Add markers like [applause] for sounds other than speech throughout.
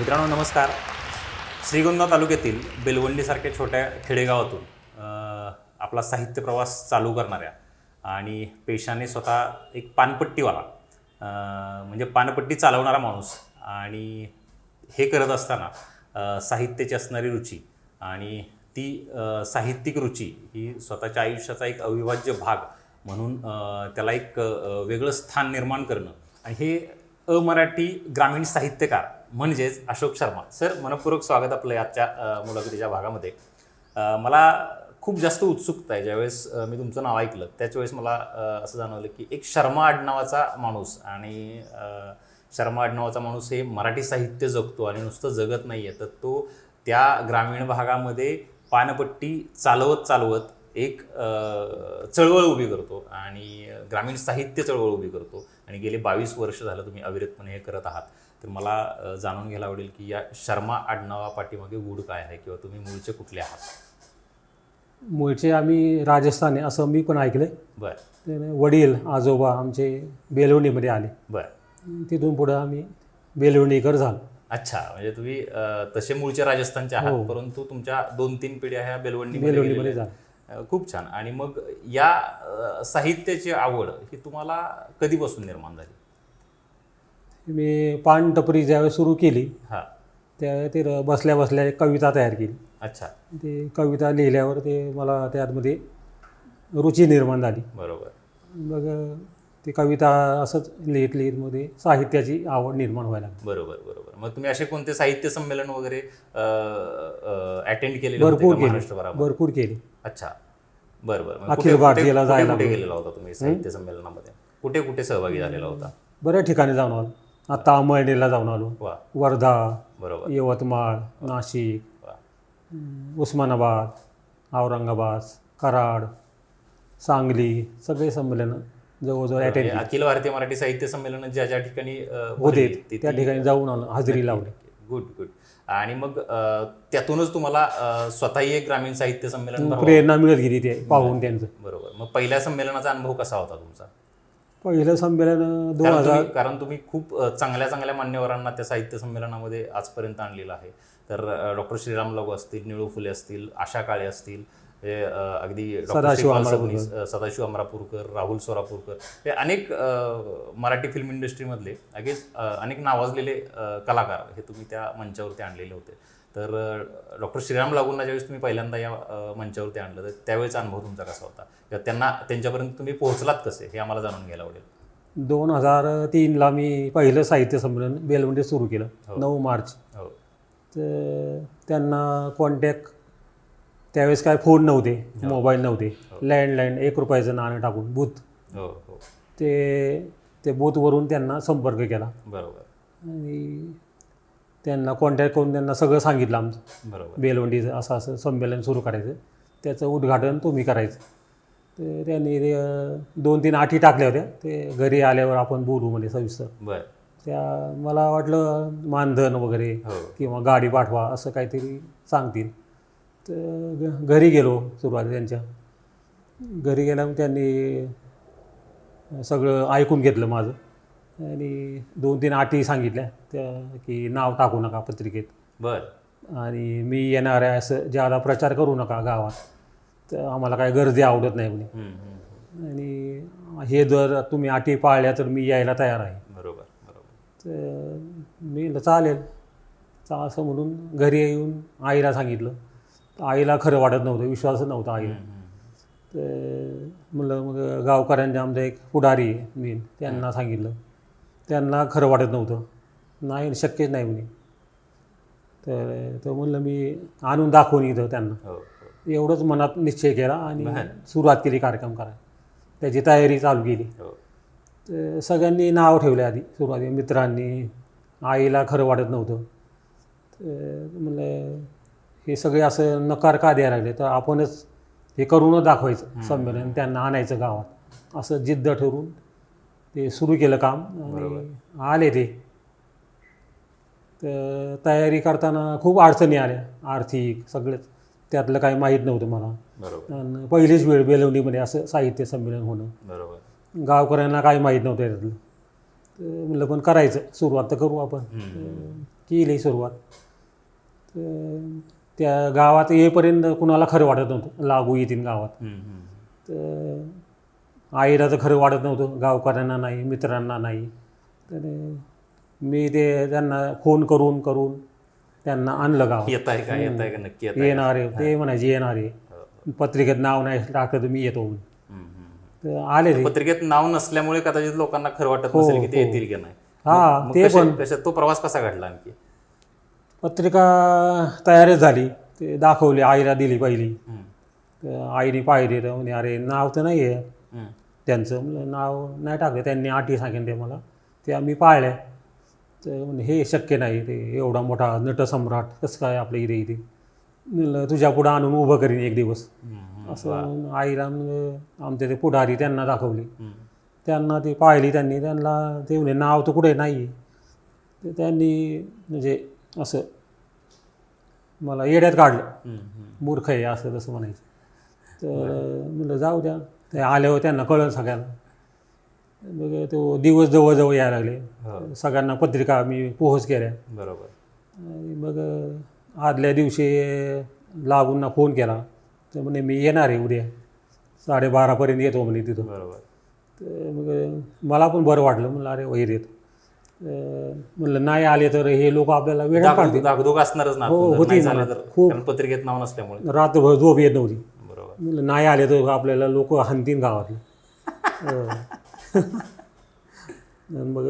मित्रांनो नमस्कार. श्रीगोंदा तालुक्यातील बेलवंडीसारख्या छोट्या खेडेगावातून आपला साहित्य प्रवास चालू करणाऱ्या आणि पेशाने स्वतः एक पानपट्टीवाला म्हणजे पानपट्टी चालवणारा माणूस आणि हे करत असताना साहित्याची असणारी रुची आणि ती साहित्यिक रुची ही स्वतःच्या आयुष्याचा एक अविभाज्य भाग म्हणून त्याला एक वेगळं स्थान निर्माण करणं आणि हे अमराठी ग्रामीण साहित्यकार म्हणजेच अशोक शर्मा. सर मनपूर्वक स्वागत आपलं आजच्या मुलाखतीच्या भागामध्ये. मला खूप जास्त उत्सुकता आहे. ज्यावेळेस मी तुमचं नाव ऐकलं त्याच वेळेस मला असं जाणवलं की एक शर्मा आडनावाचा माणूस आणि शर्मा आडनावाचा माणूस हे मराठी साहित्य जगतो आणि नुसतं जगत नाही आहे तर तो त्या ग्रामीण भागामध्ये पानपट्टी चालवत चालवत एक चळवळ उभी करतो आणि ग्रामीण साहित्य चळवळ उभी करतो. आणि गेले बावीस वर्ष झालं तुम्ही अविरतपणे हे करत आहात. तर मला जाणून घ्यायला आवडेल की या शर्मा आडनावा पाठीमागे गूढ काय आहे किंवा तुम्ही मूळचे कुठले आहात? मूळचे आम्ही राजस्थानी असं मी पण ऐकलं बर. वडील आजोबा आमचे बेलवणीमध्ये आले. बर. तिथून पुढं आम्ही बेलवणीकर झालो. अच्छा म्हणजे तुम्ही तसे मूळचे राजस्थानचे आहात हो. परंतु तुमच्या दोन तीन पिढ्या ह्या बेलवंडी बेलवणीमध्ये खूप छान. आणि मग या साहित्याची आवड ही तुम्हाला कधीपासून निर्माण झाली? मी पान टपरी ज्यावेळेस सुरू केली हा. त्या ते र- बसल्या बसल्या एक कविता तयार केली. अच्छा. ते कविता लिहिल्यावर ते मला त्यामध्ये रुची निर्माण झाली. बरोबर. मग ती कविता असंच लिहित लिहित मध्ये साहित्याची आवड निर्माण व्हायला लागली. बरोबर बरोबर. मग तुम्ही असे कोणते साहित्य संमेलन वगैरे अटेंड केलेले भरपूर का केली. महाराष्ट्रभरामध्ये? भरपूर केली. अच्छा. बरं बरं. मग अखिल कुठे- भारतीयला कुठे- जायला कुठे. गेलेला होता तुम्ही साहित्य संमेलनामध्ये? कुठे कुठे सहभागी झालेला होता? बऱ्याच ठिकाणी जाऊन आलो. आता अमळनेरला जाऊन आलो. वा. वर्धा बरोबर. यवतमाळ नाशिक उस्मानाबाद औरंगाबाद कराड सांगली सगळे संमेलन जवळजवळ अटेंड अखिल भारतीय मराठी साहित्य संमेलन ज्या ज्या ठिकाणी अ, होते भरली, तिथे- त्या ठिकाणी जाऊन आलो हजेरी लावली. गुड गुड आणि मग अ, त्यातूनच तुम्हाला अ, स्वतःही एक ग्रामीण साहित्य संमेलन भरवावं. प्रेरणा मिळत गेली ते पाहून त्यांचं. बरोबर. मग पहिल्या संमेलनाचा अनुभव कसा होता तुमचा? पहिलं संमेलन दोन कारण हजार तुम्ही कारण तुम्ही खूप चांगल्या चांगल्या मान्यवरांना त्या साहित्य संमेलनामध्ये आजपर्यंत आणलेलं आहे तर डॉक्टर श्रीराम लागू असतील निळू फुले असतील आशा काळे असतील हे, अगदी सदाशिव अमरापूरकर. राहुल सोरापूरकर हे अनेक मराठी फिल्म इंडस्ट्रीमधले अगेच अनेक नावाजलेले कलाकार हे तुम्ही त्या मंचावरती आणलेले होते तर डॉक्टर श्रीराम लागूंना ज्यावेळेस तुम्ही पहिल्यांदा या मंचावरती आणलं तर त्यावेळेचा अनुभव तुमचा कसा होता? किंवा त्यांना त्यांच्यापर्यंत तुम्ही पोहोचलात कसे? हे आम्हाला जाणून घ्यायला आवडेल. दोन हजार तीनला मी पहिलं साहित्य संमेलन बेलवंडे सुरू केलं नऊ मार्च. हो. तर त्यांना कॉन्टॅक्ट त्यावेळेस काय फोन नव्हते मोबाईल नव्हते. लँडलाईन एक रुपयाचं नाणं टाकून बूथ हो हो. ते ते बूथवरून त्यांना संपर्क केला. बरोबर. आणि त्यांना कॉन्टॅक्ट करून त्यांना सगळं सांगितलं आमचं. बरोबर. बेलवंडीचं असं असं संमेलन सुरू करायचं. त्याचं उद्घाटन तुम्ही करायचं. तर त्यांनी ते दोन तीन आठी टाकल्या होत्या. ते घरी आल्यावर आपण बोलू म्हणजे सविस्तर. बर. त्या मला वाटलं मानधन वगैरे हो. किंवा गाडी पाठवा असं काहीतरी सांगतील. तर घ- घरी गेलो सुरुवाती त्यांच्या. घरी गेल्यावर त्यांनी सगळं ऐकून घेतलं माझं. आणि दोन तीन अटी सांगितल्या त्या की नाव टाकू नका पत्रिकेत. बर. आणि मी येणार आहे असं ज्यादा प्रचार करू नका गावात तर आम्हाला काय गर्दी आवडत नाही म्हणे. हम्म, हम्म, हम्म. आणि हे जर तुम्ही अटी पाळल्या तर मी यायला तयार आहे. बरोबर बरोबर. तर मी चालेल. चा असं म्हणून घरी येऊन आईला सांगितलं. तर आईला खरं वाटत नव्हतं विश्वासच नव्हता आईला. हम्म, हम्म. तर म्हणलं मग गावकऱ्यांचे आमचा एक पुढारी आहे मी त्यांना सांगितलं. त्यांना खरं वाटत नव्हतं. नाही शक्यच नाही म्हणे. तर तो म्हणलं मी आणून दाखवून इथं त्यांना. हो हो. एवढंच मनात निश्चय केला आणि. सुरुवात केली कार्यक्रम करायला. त्याची तयारी चालू केली. हो. तर सगळ्यांनी नाव ठेवले आधी सुरुवातीला मित्रांनी आईला खरं वाटत नव्हतं. तर म्हणलं हे सगळे असं नकार का द्यायला लागले? तर आपणच हे करूनच दाखवायचं संमेलन त्यांना आणायचं गावात. असं जिद्द ठरून ते सुरू केलं काम आणि आले ते. तर तयारी करताना खूप अडचणी आल्या आर्थिक सगळंच. त्यातलं काही माहीत नव्हतं मला. आणि पहिलीच वेळ बेलवलीमध्ये असं साहित्य संमेलन होणं. बरोबर. गावकऱ्यांना काही माहीत नव्हतं त्यातलं. तर म्हणलं पण करायचं. सुरुवात तर करू आपण. केली सुरुवात. तर त्या गावात येईपर्यंत कुणाला खरं वाटत नव्हतं. लागू येतील गावात. तर आईला तर खरं वाटत नव्हतं गावकऱ्यांना नाही मित्रांना नाही. तर मी ते त्यांना फोन करून करून त्यांना आणलं गावात. येत आहे का? येत आहे का? नक्की येणार आहे. ते म्हणायचे येणार आहे. हो. पत्रिकेत नाव नाही टाकलं तर मी येतो म्हणून. आले पत्रिकेत नाव नसल्यामुळे कदाचित लोकांना खरं वाटत नसेल की ते येतील की नाही. हा ते पण. तो प्रवास कसा घडला आणखी? पत्रिका तयारच झाली. ते दाखवली आईला दिली पहिली. आईने पाहिली तर म्हणे अरे नाव तर नाही आहे. त्यांचं म्हणलं नाव नाही टाकलं. त्यांनी अटी सांगितले मला. ते आम्ही पाळल्या. तर म्हणे हे शक्य नाही. ते एवढा मोठा नटसम्राट कसं काय आपल्या इथे इथे? म्हणलं तुझ्या पुढं आणून उभं करीन एक दिवस. असं आईला मग आमचे ते पुढारी त्यांना दाखवली. त्यांना ती पाहिली त्यांनी. त्यांना ते म्हणे नाव तर कुठे नाही ते त्यांनी म्हणजे असं मला येड्यात काढलं. मूर्ख आहे असं तसं म्हणायचं. तर म्हणलं जाऊ द्या. ते आल्यावर त्यांना कळलं सगळ्यांना. मग तो दिवस जवळजवळ यायला लागले. सगळ्यांना पत्रिका मी पोहोच केल्या. बरोबर. आणि मग आदल्या दिवशी लागून फोन केला. तर म्हणे मी येणार आहे उद्या. साडेबारापर्यंत येतो म्हणे तिथं. बरोबर. तर मग मला पण बरं वाटलं. म्हणलं अरे वैर येत म्हणलं नाही आले तर हे लोक आपल्याला वेळ दागदुग असणारच ना. हो, होती पत्रिकेत नाव नसल्यामुळे. रात्रभर झोप येत नव्हती. म्हणलं नाही आले तर आपल्याला लोक हाणतीन गावातले. [laughs] मग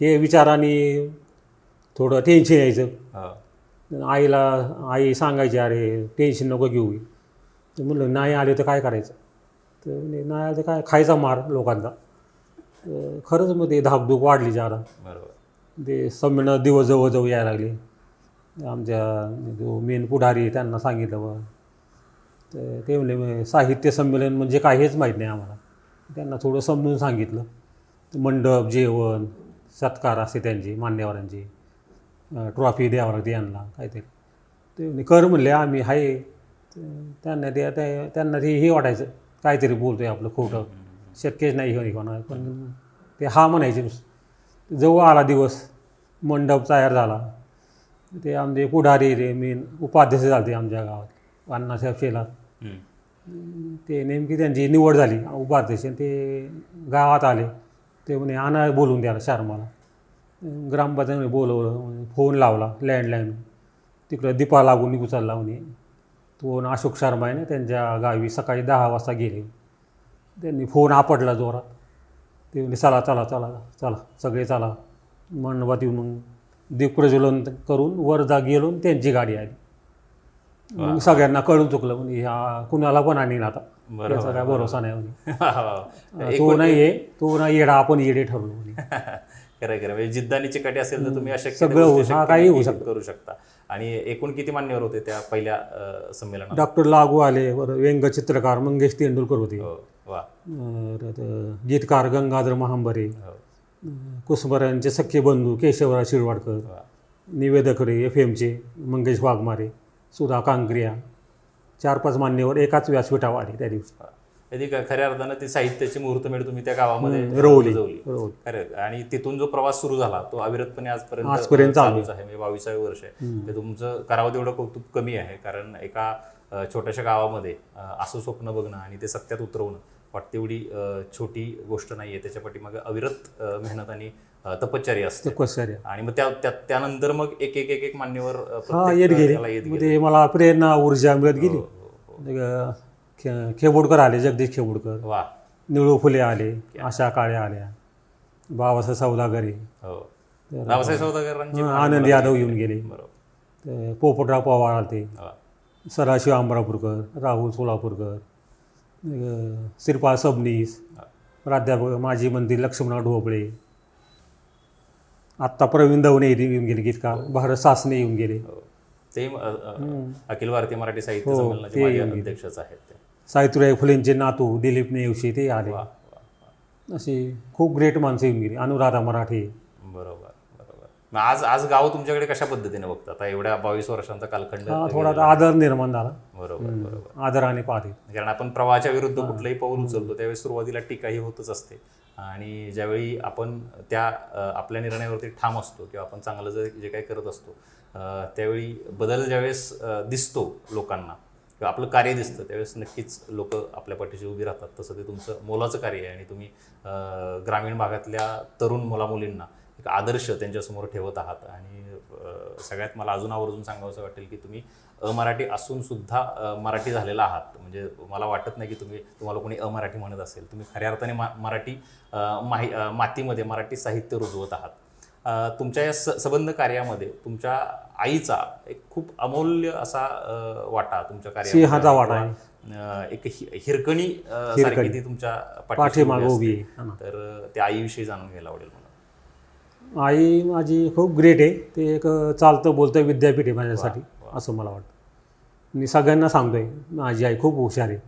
हे विचाराने थोडं टेन्शन यायचं. आईला आई सांगायची अरे टेन्शन नको घेऊ. तर म्हणलं नाही आले तर काय करायचं? तर नाही आले तर काय खायचा मार लोकांचा. खरंच मग ते धाकधूक वाढली जरा. बरोबर. ते संमेलन दिवस जवळजवळ यायला लागले. आमच्या जो मेन पुढारी त्यांना सांगितलं तर ते म्हणले साहित्य संमेलन म्हणजे काहीच माहीत नाही आम्हाला. त्यांना थोडं समजून सांगितलं. मंडप जेवण सत्कार असते त्यांचे मान्यवरांचे ट्रॉफी द्यावं लागते यांना काहीतरी. ते म्हणे कर म्हणले आम्ही आहे. तर त्यांना ते त्या- त्यांना ते हे वाटायचं काहीतरी बोलतो आहे आपलं खोटं. शक्यच नाही हे कोणा पण ते हा म्हणायचे जवळ आला दिवस मंडप तयार झाला. ते आमचे पुढारी ते मेन उपाध्यक्ष झाले आमच्या गावात. अण्णासाहेब हम्म. ते नेमकी त्यांची निवड झाली. आणि ते गावात आले. ते म्हणे आणा बोलून द्या शर्माला. ग्रामपंचायतीने बोलवलं फोन लावला लँडलाईन तिकडं दीपा लागून उचलला म्हणे. तो अशोक शर्मा आहे ना त्यांच्या गावी सकाळी दहा वाजता गेले. त्यांनी फोन आपटला जोरात. ते म्हणे चला चला चला चला सगळे चला. मंडपात येऊन मग दीप प्रज्वलन करून वर जा गेलो त्यांची गाडी आली. मग सगळ्यांना कळून चुकलं म्हणजे ह्या कुणाला पण आणीन आता. बरोबर, याचा काय भरोसा नाही म्हणे. [laughs] खरं तो नाही आहे तो नाही येडा आपण येडे ठरलो म्हणे. [laughs] खरं म्हणजे जिद्द आणि चिकाटी असेल तर तुम्ही अशक्य सगळं होऊ- काही होऊ नक्की करू शकता. आणि एकूण किती मान्यवर होते त्या पहिल्या संमेलनात? डॉक्टर लागू आले बरं व्यंगचित्रकार मंगेश तेंडुलकर होते. हो गीतकार गंगाधर महांबरे हो. अं, कुसुमरांचे सख्खे बंधू केशवराव शिरवाडकर वा. निवेदकरे एफ एमचे मंगेश वाघमारे सुधा कांक्रिया चार पाच मान्यवर एकाच व्यासपीठावर आले त्या दिवशी. ख- खऱ्या अर्थानं ती साहित्याची मुहूर्तमेढ तुम्ही त्या गावामध्ये. रोवली खरं आणि तिथून जो प्रवास सुरू झाला तो अविरतपणे आजपर्यंत आजपर्यंत चालू चालूच आहे. म्हणजे बावीसावे वर्ष आहे. ते तुमचं करावं तेवढं कौतुक कमी आहे. कारण एका छोट्याशा गावामध्ये असं स्वप्न बघणं आणि ते सत्यात उतरवणं वाटते एवढी छोटी गोष्ट नाही आहे त्याच्या पाठीमागे अविरत मेहनत आणि तपश्चर्या असते. तपश्चर्या. आणि मग त्या त्या- त्यानंतर मग एक एक एक एक मान्यवर अ, हा प्रत्येक येत गेले. याला येत मग गेले. ते मला प्रेरणा ऊर्जा मिळत गेली. हो, हो, अं, खे- खेबोडकर आले जगदीश खेबोडकर. वा. निळू फुले आले आशा काळे आल्या. बाबासाहेब सौदागरे. हो. सौदागरांची हं, आनंद यादव येऊन गेले. बरोबर. ते पोपटराव पवार आले वा. सदाशिव आंबरापूरकर राहुल सोलापूरकर अं, श्रीपाल सबनीस प्राध्यापक माजी मंत्री लक्ष्मणराव ढोबळे. आत्ता प्रवीण दवणे येऊन गेले गीतकार भारत सासने येऊन गेले. हो. ते अ, अ, अखिल भारतीय मराठी साहित्य हो, संमेलनाचे ते माजी. अध्यक्षच आहेत ते. सावित्रीबाई फुलेंचे नातू दिलीप नेवशी ते आले. वा वा वा. अशी खूप ग्रेट माणसं येऊन गेली. अनुराधा मराठे. बरोबर बरोबर. मग आज आज गाव तुमच्याकडे कशा पद्धतीने बघतात आता एवढ्या बावीस वर्षांचा कालखंड हा थोडा आदर निर्माण झाला. बरोबर बरोबर. आदराने पाहते. कारण आपण प्रवाहाच्या विरुद्ध कुठलंही पाऊल उचलतो त्यावेळी सुरुवातीला टीका ही होतच असते. आणि ज्यावेळी आपण त्या आपल्या निर्णयावरती ठाम असतो किंवा आपण चांगलं जर जे काही करत असतो त्यावेळी बदल ज्यावेळेस दिसतो लोकांना किंवा आपलं कार्य दिसतं त्यावेळेस नक्कीच लोक आपल्या पाठीशी उभी राहतात. तसं ते तुमचं मोलाचं कार्य आहे आणि तुम्ही ग्रामीण भागातल्या तरुण मुलामुलींना एक आदर्श त्यांच्यासमोर ठेवत आहात. आणि सगळ्यात मला अजून आवर्जून सांगावंसं वाटेल की तुम्ही अमराठी असून सुद्धा मराठी झालेला आहात. म्हणजे मला वाटत नाही की तुम्ही तुम्हाला कोणी अमराठी म्हणत असेल. तुम्ही खऱ्या अर्थाने मा मराठी माही मातीमध्ये मराठी साहित्य रुजवत आहात. तुमच्या या स सबंध कार्यामध्ये तुमच्या आईचा एक खूप अमूल्य असा वाटा तुमच्या आहे. वाटा एक हिरकणी सारखी ती तुमच्या पाठीमागं उभी. तर त्या आईविषयी जाणून घ्यायला आवडेल आई माझी खूप ग्रेट आहे. ते एक चालतं बोलतं विद्यापीठ आहे माझ्यासाठी असं मला वाटतं. मी सगळ्यांना सांगतोय माझी आई खूप हुशार आहे.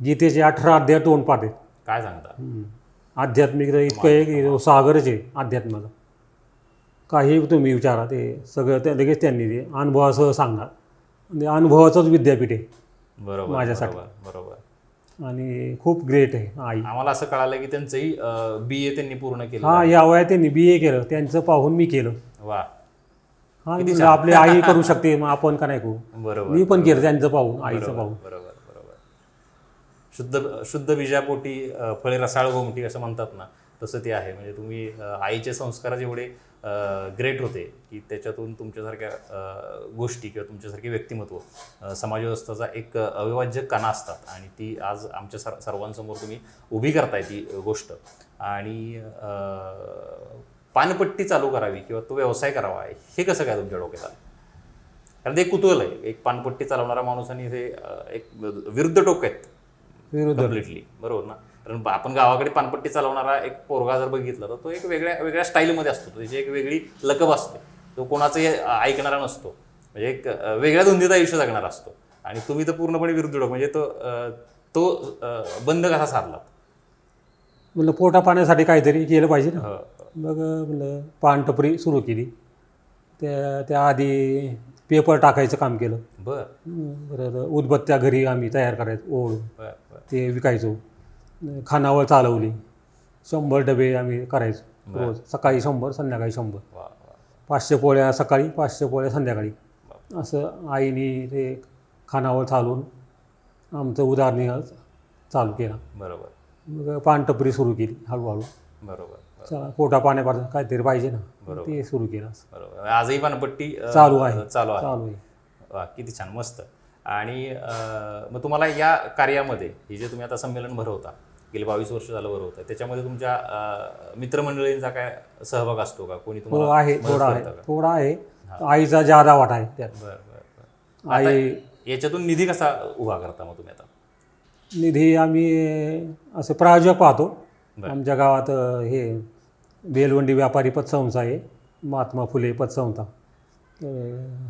गीतेचे अठरा अध्याय तोंड पाहते काय सांगता. आध्यात्मिक इतकं आहे की सागरच आहे अध्यात्माचा काही तुम्ही विचारा ते सगळं ते लगेच त्यांनी ते अनुभवासह सांगणार. म्हणजे अनुभवाचंच विद्यापीठ आहे. बरोबर माझ्यासाठी. बरोबर. आणि खूप ग्रेट आहे आई. आम्हाला असं कळालं की त्यांचंही बी ए त्यांनी पूर्ण केलं. हा या वयात त्यांनी बी ए केलं. त्यांचं पाहून मी केलं. वा. हा म्हणलं आपली आई करू शकते मग आपण का नाही करू? बरोबर मी पण केलं त्यांचं पाहून आईचं पाहून. बरोबर बरोबर. शुद्ध शुद्ध बीजापोटी अ, फळे रसाळ गोमटी असं म्हणतात ना. तसं ते आहे. म्हणजे तुम्ही आईचे संस्कार जेवढे ग्रेट होते की त्याच्यातून तुमच्यासारख्या गोष्टी किंवा तुमच्यासारखे व्यक्तिमत्व समाजव्यवस्थेचा एक अविभाज्य कणा असतात. आणि ती आज आमच्या सर सर्वांसमोर तुम्ही उभी करताय ती गोष्ट. आणि पानपट्टी चालू करावी किंवा तो व्यवसाय करावा हे कसं काय तुमच्या डोक्यात आलं? कारण ते कुतूहल आहे. एक पानपट्टी चालवणारा माणूस आणि हे एक विरुद्ध टोक आहेत. विरुद्ध. बरोबर ना? कारण आपण गावाकडे पानपट्टी चालवणारा एक पोरगा जर बघितला तर तो एक वेगळ्या वेगळ्या स्टाईलमध्ये असतो. त्याची एक वेगळी लकब असते. तो कोणाचंही ऐकणारा नसतो. म्हणजे एक वेगळ्या धुंदीत आयुष्य जगणारा असतो. आणि तुम्ही तर पूर्णपणे विरुद्ध म्हणजे तो तो बंद कसा साधला? म्हणलं पोटा पाण्यासाठी काहीतरी केलं पाहिजे ना. हो. मग म्हणलं पानटपरी सुरू केली. त्या त्याआधी पेपर टाकायचं काम केलं. बर. उदबत्त्या घरी आम्ही तयार करायचो बर. ते विकायचो. खानावळ चालवली. शंभर डबे आम्ही करायचो रोज. सकाळी शंभर संध्याकाळी शंभर. पाचशे पोळ्या सकाळी पाचशे पोळ्या संध्याकाळी. असं आईने ते खानावळ चालवून आमचं उदाहरण चालू केलं. बरोबर. मग पानटपरी सुरू केली हळूहळू. बरोबर चला पोटा पाण्यापासून काहीतरी पाहिजे ना. ते सुरू केलं बरोबर. आजही पानपट्टी चालू आहे. चालू आहे. चालू आहे. किती छान. मस्त. आणि मग तुम्हाला या कार्यामध्ये हे जे तुम्ही आता संमेलन भरवता गेले बावीस वर्ष झालं भरवता त्याच्यामध्ये तुमच्या मित्रमंडळींचा काय सहभाग असतो का? कोणी तुम्हाला आहे थोडा आहे? थोडा आहे. आईचा जादा वाटा आहे त्यात. बरं बरं बरं. आई याच्यातून निधी कसा उभा करता मग तुम्ही आता? निधी आम्ही असं प्रायोजक पाहतो. आमच्या गावात हे बेलवंडी व्यापारी पतसंस्था आहे महात्मा फुले पतसंस्था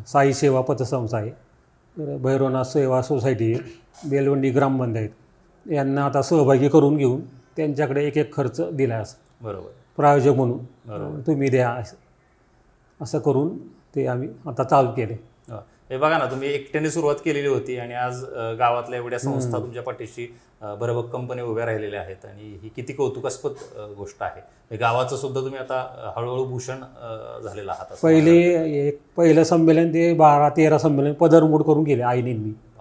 साई सेवा पतसंस्था आहे भैरवनाथ सेवा सोसायटी आहे बेलवंडी ग्रामपंचायत. यांना आता सहभागी करून घेऊन त्यांच्याकडे एक एक खर्च दिला असं. बरोबर. प्रायोजक म्हणून. तुम्ही द्या असं. करून ते आम्ही आता चालू केले. हा. बघा ना तुम्ही एकट्याने सुरुवात केलेली होती आणि आज गावातल्या एवढ्या संस्था तुमच्या पाठीशी भरभक्कमपणे उभ्या राहिलेल्या आहेत आणि ही किती कौतुकास्पद गोष्ट आहे. गावाचं सुद्धा तुम्ही आता हळूहळू भूषण झालेलं आहात पहिले एक पहिलं संमेलन ते बारा तेरा संमेलन पदरमोड करून गेले आईने मी बापरे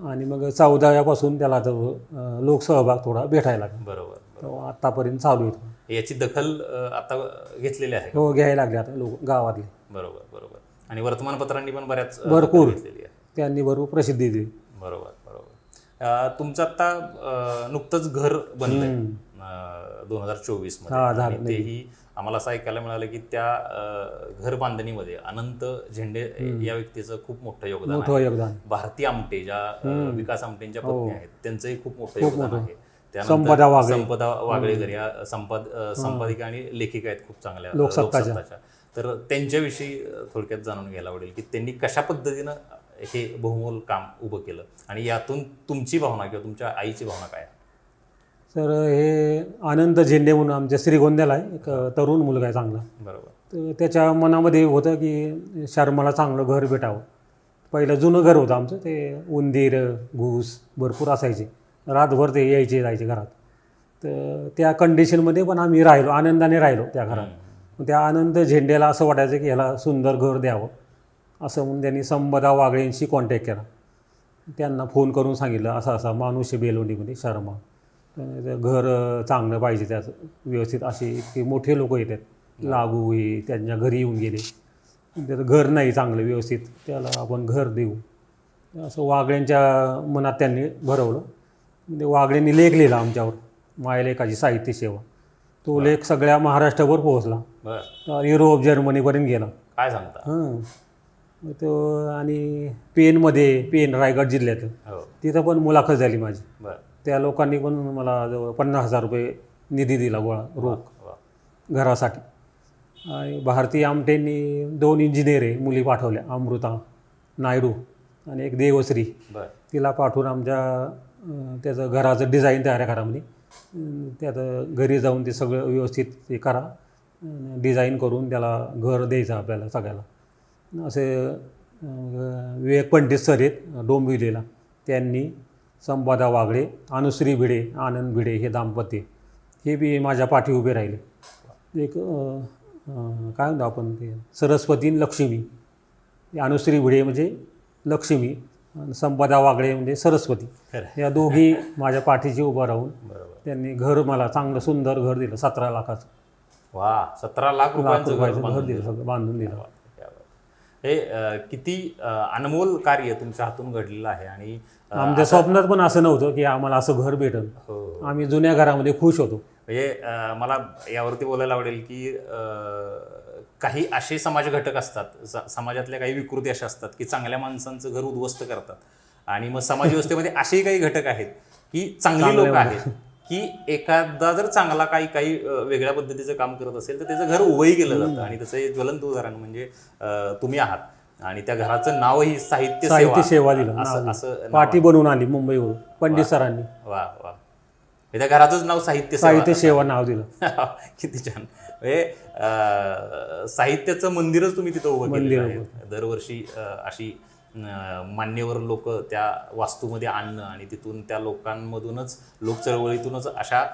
आणि मग चौदाव्यापासून त्याला तो अं, लोकसहभाग थोडा भेटायला लागला. बरोबर तो आत्तापर्यंत चालू आहे याची दखल आता घेतलेली आहे हो घ्यायला लागले आता लोक गावातले. बरोबर बरोबर. आणि वर्तमानपत्रांनी पण बऱ्याच भरपूर. घेतलेली आहे. त्यांनी भरपूर प्रसिद्धी दिली. बरोबर बरोबर. तुमचं आता नुकतंच घर बनलंय. दोन हजार चोवीसमध्ये हा, तेही आम्हाला असं ऐकायला मिळालं की त्या घर बांधणीमध्ये अनंत झेंडे या व्यक्तीचं खूप मोठं योगदान आहे. योगदान. भारती आमटे ज्या विकास आमटेंच्या पत्नी आहेत त्यांचंही खूप मोठं योगदान आहे. संपदा वागळे. संपदा वागळेकर या संपाद संपादिका आणि लेखिका आहेत खूप चांगल्या लोकसत्ताच्या. तर त्यांच्याविषयी थोडक्यात जाणून घ्यायला आवडेल की त्यांनी कशा पद्धतीनं हे बहुमोल काम उभं केलं आणि यातून तुमची भावना किंवा तुमच्या आईची भावना काय आहे? तर हे आनंद झेंडे म्हणून आमच्या श्रीगोंद्याला आहे. एक तरुण मुलगा आहे चांगला. बरोबर. तर त्याच्या मनामध्ये होतं की शर्माला चांगलं घर भेटावं. पहिलं जुनं घर होतं आमचं. ते उंदीर घूस भरपूर असायचे. रातभर ते यायचे जायचे घरात. तर त्या कंडिशनमध्ये पण आम्ही राहिलो. आनंदाने राहिलो त्या घरात. त्या आनंद झेंड्याला असं वाटायचं की ह्याला सुंदर घर द्यावं. असं म्हणून त्यांनी संपदा वागळेंशी कॉन्टॅक्ट केला. त्यांना फोन करून सांगितलं असा असा मानुष्य बेलवंडीमध्ये शर्मा. घर अं, चांगलं पाहिजे त्याचं व्यवस्थित असे इतके मोठे लोक येतात. लागू हे त्यांच्या घरी येऊन गेले. त्याचं घर नाही चांगलं व्यवस्थित त्याला आपण घर देऊ. असं वागळ्यांच्या मनात त्यांनी भरवलं. म्हणजे वागळ्यांनी लेख लिहिला आमच्यावर मायलेखाची साहित्य सेवा. तो लेख सगळ्या महाराष्ट्रावर पोहोचला. युरोप जर्मनीपर्यंत गेला. काय सांगता? हां. तो आणि पेनमध्ये पेन रायगड जिल्ह्यात. हो. तिथं पण मुलाखत झाली माझी. बर. त्या लोकांनी पण मला जवळ पन्नास हजार रुपये निधी दिला गोळा रोख. घरासाठी. आणि भारती आमटेंनी दोन इंजिनियर आहे मुली पाठवल्या अमृता नायडू आणि एक देवश्री. तिला पाठवून आमच्या त्याचं घराचं डिझाईन तयार करा म्हणे. अं, त्यात घरी जाऊन ते सगळं व्यवस्थित ते करा. डिझाईन करून त्याला घर द्यायचं आपल्याला सगळ्याला. असे विवेक पंडित सर आहेत डोंबिवलीला. त्यांनी संपदा वागळे अनुश्री भिडे आनंद भिडे हे दाम्पत्य. हे बी माझ्या पाठी उभे राहिले. एक काय म्हणतो आपण ते? सरस्वती लक्ष्मी. अनुश्री भिडे म्हणजे लक्ष्मी आणि संपदा वागळे म्हणजे सरस्वती. या दोघी माझ्या पाठीशी उभं राहून बरोबर. त्यांनी घर मला चांगलं सुंदर घर दिलं सतरा लाखाचं. वा सतरा लाख रुपयांचं घर दिलं. सगळं बांधून दिलं. हे किती अनमोल कार्य तुमच्या हातून घडलेलं आहे आणि आमच्या स्वप्नात पण असं नव्हतं की आम्हाला असं घर भेटल. हो. आम्ही जुन्या घरामध्ये खुश होतो. म्हणजे मला यावरती बोलायला आवडेल की काही असे समाज घटक असतात समाजातल्या काही विकृती अशा असतात की चांगल्या माणसांचं घर उद्ध्वस्त करतात. आणि मग समाज व्यवस्थेमध्ये असेही काही घटक आहेत की चांगली लोक आहेत. की एखादा जर चांगला काही काही वेगळ्या पद्धतीचं काम करत असेल तर त्याचं घर उभंही केलं जातं. आणि त्याचं ज्वलंत उदाहरण म्हणजे तुम्ही आहात. आणि त्या घराचं नावही साहित्य साहित्य सेवा दिलं. असं. पाठी बनवून आली मुंबईवरून पंडित सरांनी. वा वा. त्या घराचंच नाव साहित्य साहित्य सेवा नाव दिलं. [laughs] किती छान. म्हणजे साहित्याचं मंदिरच तुम्ही तिथं उभं आहे. दरवर्षी अशी मान्यवर लोक त्या वास्तूमध्ये आणणं आणि तिथून त्या लोकांमधूनच लोक चळवळीतूनच अशा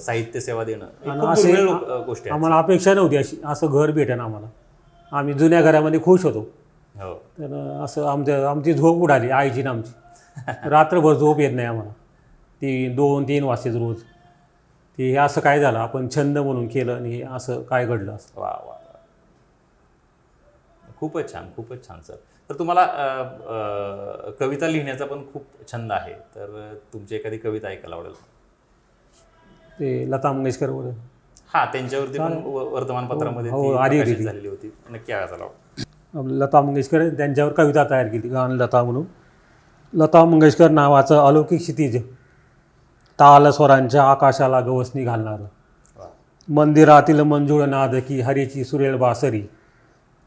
साहित्य सेवा देणं. गोष्टी आम्हाला अपेक्षा नव्हती अशी. असं घर भेटेन आम्हाला. आम्ही जुन्या घरामध्ये खुश होतो. हो. तर असं आमच्या आमची झोप उडाली आईची ना आमची. [laughs] रात्रभर झोप येत नाही आम्हाला. ती दोन तीन वाजतेच रोज. ती हे असं काय झालं आपण छंद म्हणून केलं आणि हे असं काय घडलं असं. वा वा वा. खूपच छान खूपच छान सर. तर तुम्हाला कविता लिहिण्याचा पण खूप छंद आहे. तर तुमची एखादी कविता ऐकायला आवडेल? ते लता मंगेशकर वगैरे. हा त्यांच्यावरती पण वर्तमानपत्रामध्ये हो, ती. झालेली होती. नक्की ऐकायला लता मंगेशकर त्यांच्यावर कविता तयार केली गान लता म्हणून. लता मंगेशकर नावाचं अलौकिक क्षितिज. ताल स्वरांच्या आकाशाला गवसणी घालणारं. मंदिरातील मंजुळ नाद की हरीची सुरेल बासरी.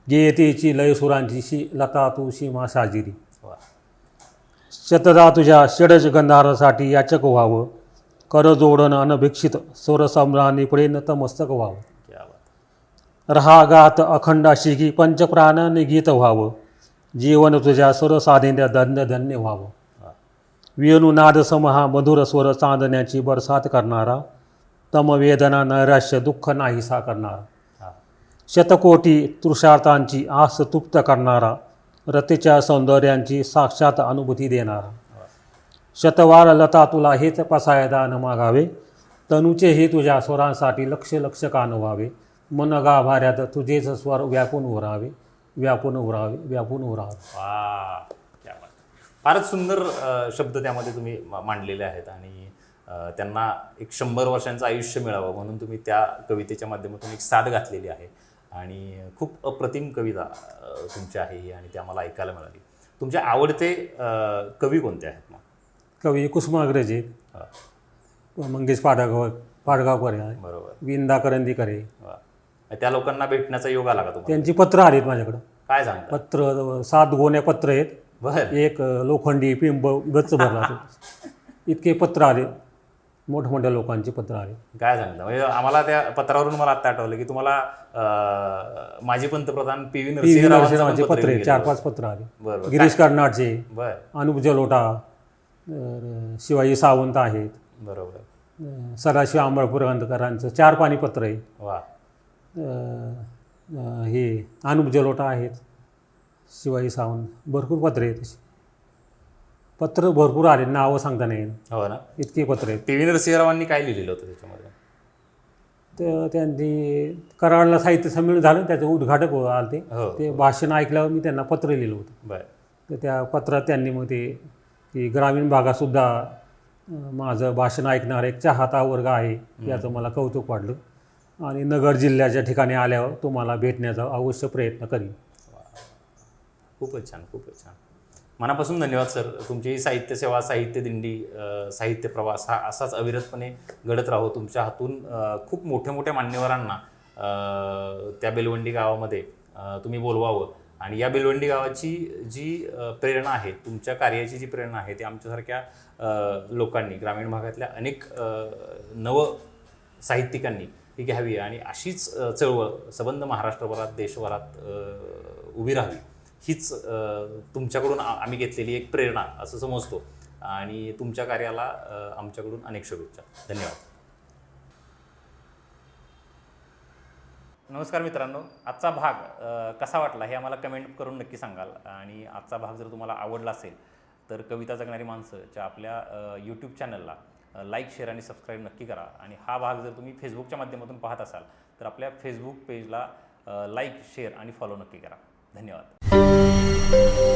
गेयतेची लय सुरांची लता तू सीमा साजिरी. शतदा तुझ्या षडज गंधारासाठी याचक व्हावं कर जोडण अनभिक्षित स्वरसम्रानी पुढे नतमस्तक व्हावं. रहागात अखंड अशी की पंचप्राणाने गीत व्हावं जीवन तुझ्या स्वरसाधिन्य धन्य धन्य व्हावं. वेणुनाद समहा मधुर स्वर चांदण्याची बरसात करणारा तमवेदना नैराश्य दुःख नाहीसा करणारा. शतकोटी तृषार्थांची आस तुप्त करणारा रतेच्या सौंदर्यांची साक्षात अनुभूती देणारा. शतवार लता तुला हेच पसायदा न मागावे तनुचे हे तुझ्या स्वरांसाठी लक्ष लक्ष कान व्हावे मन गाभाऱ्यात तुझेच स्वर व्यापून उरावे व्यापून उरावे व्यापून उरावे. वा फारच सुंदर शब्द त्यामध्ये तुम्ही मा- मांडलेले आहेत आणि त्यांना एक शंभर वर्षांचं आयुष्य मिळावं म्हणून तुम्ही त्या कवितेच्या माध्यमातून एक साथ घातलेली आहे. आणि खूप अप्रतिम कविता तुमची आहे ही आणि ती आम्हाला ऐकायला मिळाली. तुमचे आवडते कवी कोणते आहेत मग? कवी कुसुमाग्रज आहेत मंगेश पाडगाव पाडगावकर बरोबर. विंदा करंदीकर. त्या लोकांना भेटण्याचा योग आला का तुम्हाला? त्यांची पत्र आलीत माझ्याकडं. काय सांगता? पत्र सात गोण्या पत्र आहेत. बर. एक लोखंडी पिंब गच्च भरला [laughs] इतके पत्र आले. मोठमोठ्या लोकांची पत्र आली. काय सांगता? म्हणजे आम्हाला त्या पत्रावरून मला आता आठवलं की तुम्हाला माजी पंतप्रधान पी व्ही नरसिंहरावांचं पत्र. चार पाच पत्र आले. गिरीश कर्नाडचे बर. अनुप जलोटा शिवाजी सावंत आहेत. बरोबर. सदाशिव आंबळपूरकरांचं चार पाणी पत्र आहे वा. हे अनुप जलोटा आहेत. शिवाजी सावंत भरपूर पत्रे आहेत तशी. पत्र भरपूर आले नावं सांगता नाही. हो ना. इतकी पत्र आहेत. पी व्ही नरसिंहरावांनी काय लिहिलेलं होतं त्याच्यामध्ये? तर त्यांनी कराडला साहित्य संमेलन झालं त्याचं उद्घाटक आलं ते. हो. ते भाषण ऐकल्यावर मी त्यांना पत्र लिहिलं होतं. बर. तर त्या पत्रात त्यांनी मग ते की ग्रामीण भागातसुद्धा अं, माझं भाषण ऐकणारा एक चाहता वर्ग आहे याचं मला कौतुक वाटलं आणि नगर जिल्ह्याच्या ठिकाणी आल्यावर तुम्हाला भेटण्याचा अवश्य प्रयत्न करीन. खूपच छान खूपच छान. मनापासून धन्यवाद सर. तुमची साहित्य सेवा साहित्य दिंडी साहित्य प्रवास हा असाच अविरतपणे घडत राहो. तुमच्या हातून खूप मोठ्या मोठ्या मान्यवरांना त्या बेलवंडी गावामध्ये तुम्ही बोलवावं. आणि या बेलवंडी गावाची जी प्रेरणा आहे तुमच्या कार्याची जी प्रेरणा आहे ती आमच्यासारख्या लोकांनी ग्रामीण भागातल्या अनेक नव साहित्यिकांनी ही घ्यावी. आणि अशीच चळवळ सबंध महाराष्ट्रभरात देशभरात उभी राहावी. हीच तुमच्याकडून आ- आम्ही घेतलेली एक प्रेरणा असं समजतो. आणि तुमच्या कार्याला आमच्याकडून अनेक शुभेच्छा. धन्यवाद. नमस्कार मित्रांनो. आजचा भाग कसा वाटला हे आम्हाला कमेंट करून नक्की सांगाल. आणि आजचा भाग जर तुम्हाला आवडला असेल तर कविता जगणारी माणसंच्या आपल्या यूट्यूब चॅनलला लाईक शेअर आणि सबस्क्राईब नक्की करा. आणि हा भाग जर तुम्ही फेसबुकच्या माध्यमातून पाहत असाल तर आपल्या फेसबुक पेजला लाईक शेअर आणि फॉलो नक्की करा. धन्यवाद.